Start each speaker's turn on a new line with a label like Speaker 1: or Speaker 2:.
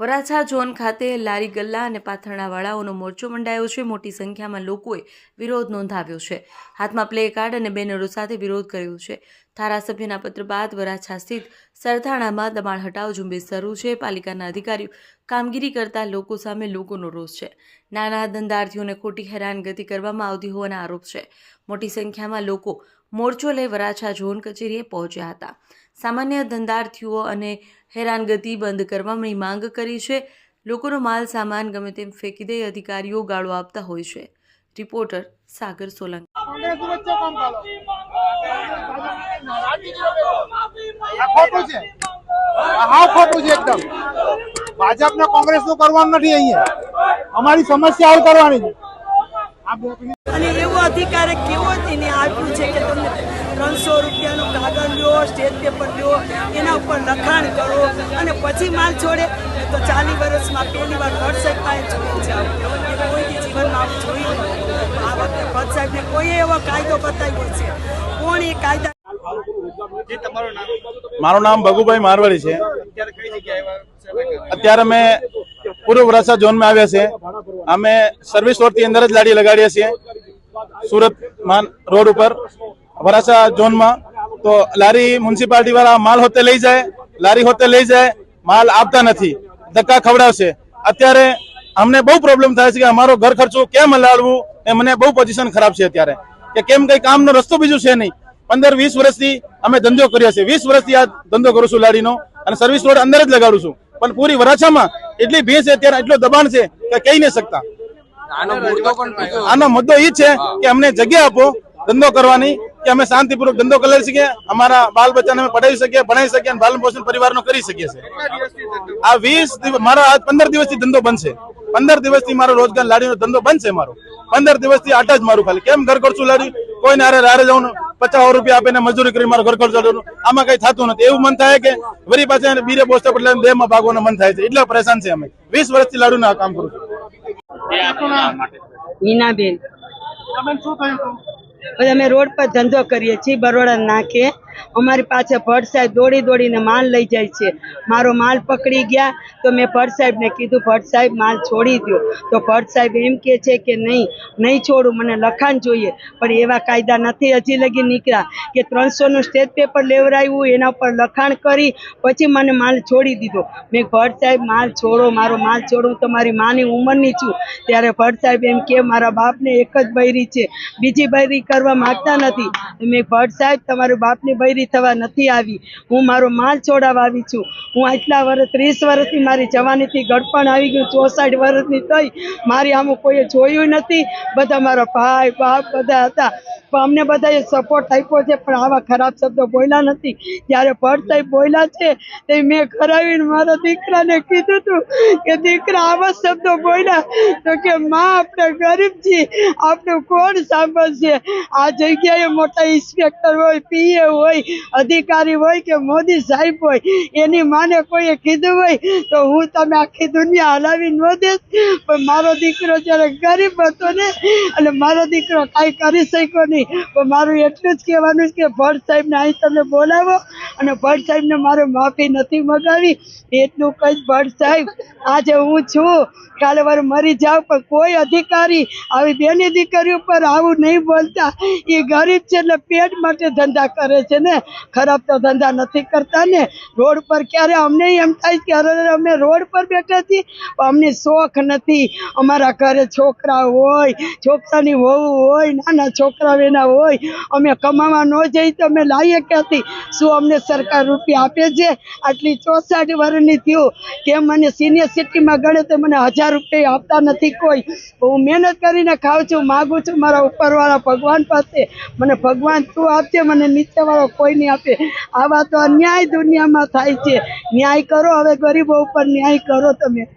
Speaker 1: Varachha zone ખાતે લારી ગલ્લા અને પાથરણાવાળાઓનો મોરચો મંડાયો છે. મોટી સંખ્યામાં લોકોએ વિરોધ નોંધાવ્યો છે. હાથમાં પ્લે કાર્ડ અને બેનરો સાથે વિરોધ કર્યો છે. ધારાસભ્યના પત્ર બાદ વરાછા સ્થિત સરથાણામાં દબાણ હટાવ ઝુંબેશ શરૂ છે. પાલિકાના અધિકારીઓ કામગીરી કરતા લોકો સામે લોકોનો રોષ છે. નાના ધંધાર્થીઓને ખોટી હેરાનગતિ કરવામાં આવતી હોવાના આરોપ છે. મોટી સંખ્યામાં લોકો મોરચો લઈ વરાછા ઝોન કચેરીએ પહોંચ્યા હતા. સામાન્ય ધંધાર્થીઓ અને હેરાનગતિ બંધ કરવાની માંગ કરી છે. લોકોનો માલ સામાન ગમે તેમ ફેંકી દઈ અધિકારીઓ ગાળો આપતા હોય છે. રિપોર્ટર સાગર સોલંકી.
Speaker 2: આ ખોટું છે. એકદમ. ભાજપને કોંગ્રેસનું કરવાનું નથી અહીંયા. અમારી સમસ્યા હલ કરવાની છે.
Speaker 3: અધિકાર કેવો તેને આપ્યું છે કે તમને ત્રણસો રૂપિયાનું કાગળ લ્યો સ્ટેટ પેપર લ્યો એના ઉપર લખાણ કરો અને પછી માલ છોડે. તો ચાલીસ વર્ષમાં પહેલી વાર ભટ્ટ સાહેબ પાસે જોઈ જાઓ એ કોઈ જીવનમાં આવું જોયું નથી. આ વખતે ભટ્ટ સાહેબને કોઈએ એવો કાયદો બતાવ્યો છે? કોણ એ કાયદા?
Speaker 4: મારું નામ ભગુભાઈ મારવાડી છે. અત્યારે અમે પૂર્વ વરાછા ઝોનમાં આવ્યા છે અમે સર્વિસ રોડથી અંદર જ લાડી લગાડીએ છીએ. સુરત રોડ ઉપર વરાછા ઝોનમાં તો લારી મ્યુનિસિપાલિટી વાળા માલ હોતે લઈ જાય, લારી હોતે લઈ જાય, માલ આપતા નથી, ધક્કા ખવડાવશે. અત્યારે અમને બહુ પ્રોબ્લેમ થાય છે કે અમારો ઘર ખર્ચો કેમ હલાડવું એ મને બહુ પોઝિશન ખરાબ છે અત્યારે. કે કેમ કઈ કામનો રસ્તો બીજું છે નહીં. પંદર, વીસ વર્ષથી અમે ધંધો કર્યો છે. વીસ વર્ષથી આ ધંધો કરું છું લાડીનો અને સર્વિસ રોડ અંદર જ લગાડું છું. પણ પૂરી વરાછામાં એટલી ભીડ છે, અત્યારે એટલો દબાણ છે કે કહી નહીં શકતા. આનો મુદ્દો એ છે કે અમને જગ્યા આપો ધંધો કરવાની કે અમે શાંતિપૂર્વક ધંધો કરી શકીએ અમારા બાલ બચ્ચાને અમે પઢાવી શકીએ ભણાવી શકીએ અને પાલન પોષણ પરિવારનો કરી શકીએ છીએ. આ વીસ દિવસ મારો આજ પંદર દિવસથી ધંધો બંધ છે. પંદર દિવસથી મારો રોજગાર લાડીનો ધંધો બંધ છે મારો. પંદર દિવસથી આટા જ મારું ખાલી. કેમ ઘર ખર્ચું લાડી કોઈને હારે હારે જવું પચાસ રૂપિયા આપીને મજૂરી કરી મારો ઘર ખર્ચ આમાં કઈ થતું નથી. એવું મન થાય કે વરી પાસે બીરે પોસ્ટ એટલે બે માં ભાગવાનું મન થાય છે. એટલે પરેશાન છે અમે. વીસ વર્ષથી લાડુ આ કામ કરું છું.
Speaker 3: અમે રોડ પર ધંધો કરીએ છીએ બરોડા નાખે. અમારી પાસે ભટ્ટ સાહેબ દોડી દોડીને માલ લઈ જાય છે. મારો માલ પકડી ગયા તો મેં ભટ્ટ સાહેબને કીધું, ભટ્ટ સાહેબ, માલ છોડી દો તો ભટ્ટ સાહેબ એમ કહે છે કે, નહીં નહીં છોડું, મને લખાણ જોઈએ. પણ એવા કાયદા નથી. હજી લગી નીકળ્યા કે ત્રણસોનું સ્ટેજ પેપર લેવડાવ્યું, એના ઉપર લખાણ કરી, પછી મને માલ છોડી દીધો. મેં ભટ્ટ સાહેબ, માલ છોડો, મારો માલ છોડો, હું તમારી માની ઉંમરની છું. ત્યારે ભટ્ટ સાહેબ એમ કે મારા બાપને એક જ બૈરી છે, બીજી બૈરી કરવા માગતા નથી. મેં ભટ્ટ સાહેબ, તમારા બાપની બૈરી થવા નથી આવી. હું મારો માલ છોડાવવા આવી છું. હું આટલા વર્ષ ત્રીસ વર્ષથી મારી જવાનીથી ગડપણ આવી ગયું, ચોસઠ વર્ષની થઈ. મારી આમ કોઈએ જોયું નથી. બધા મારા ભાઈ, બાપ બધા હતા. પણ અમને બધાએ સપોર્ટ આપ્યો છે, પણ આવા ખરાબ શબ્દો બોલ્યા નથી. જ્યારે ભટ્ટ બોલ્યા છે, તે મેં કરાવીને મારા દીકરાને કીધું હતું કે દીકરા આવા શબ્દો બોલ્યા તો કે માં, આપણે ગરીબ છીએ. આપણું કોણ સાંભળશે? આ જગ્યાએ મોટા ઇન્સ્પેક્ટર હોય પીએ હોય અધિકારી હોય કે મોદી સાહેબ હોય, એની માને કોઈએ કીધું હોય, તો હું તમે આખી દુનિયા હલાવી ન દેશ પણ મારો દીકરો જ્યારે ગરીબ હતો ને, અને મારો દીકરો કાંઈ કરી શક્યો નહીં પણ મારું એટલું જ કહેવાનું છે કે ભટ્ટ સાહેબને અહીં તમે બોલાવો અને ભટ્ટ સાહેબને મારે માફી નથી મગાવી. એટલું કઈ ભટ્ટ સાહેબ, આજે હું છું. કાલે વાર મરી જાવ, પણ કોઈ અધિકારી આવી બેની દીકરી ઉપર આવું નહીં બોલતા. એ ગરીબ છે એટલે પેટ માટે ધંધા કરે છે ને. ખરાબ તો ધંધા નથી કરતા ને. રોડ પર ક્યારે અમને એમ થાય કે અમે રોડ પર બેઠા છીએ. અમને શોખ નથી. અમારા ઘરે છોકરા હોય, છોકરાની વહુ હોય, નાના છોકરા એના હોય, અમે કમાવા ન જઈએ તો અમે લાવીએ ક્યાંથી? શું અમને સરકાર રૂપિયા આપે છે. આટલી ચોસઠ વર્ષની થયું કે મને સિનિયર સિટીમાં ગણે તો મને હજાર રૂપિયા આપતા નથી કોઈ. હું મહેનત કરીને ખાઉં છું, માગું છું, મારા ઉપરવાળા ભગવાન પાસે. મને ભગવાન તું આપજે, મને નીચેવાળો કોઈ નહીં આપે. આવા તો અન્યાય દુનિયામાં થાય છે. ન્યાય કરો, હવે ગરીબો ઉપર ન્યાય કરો તમે.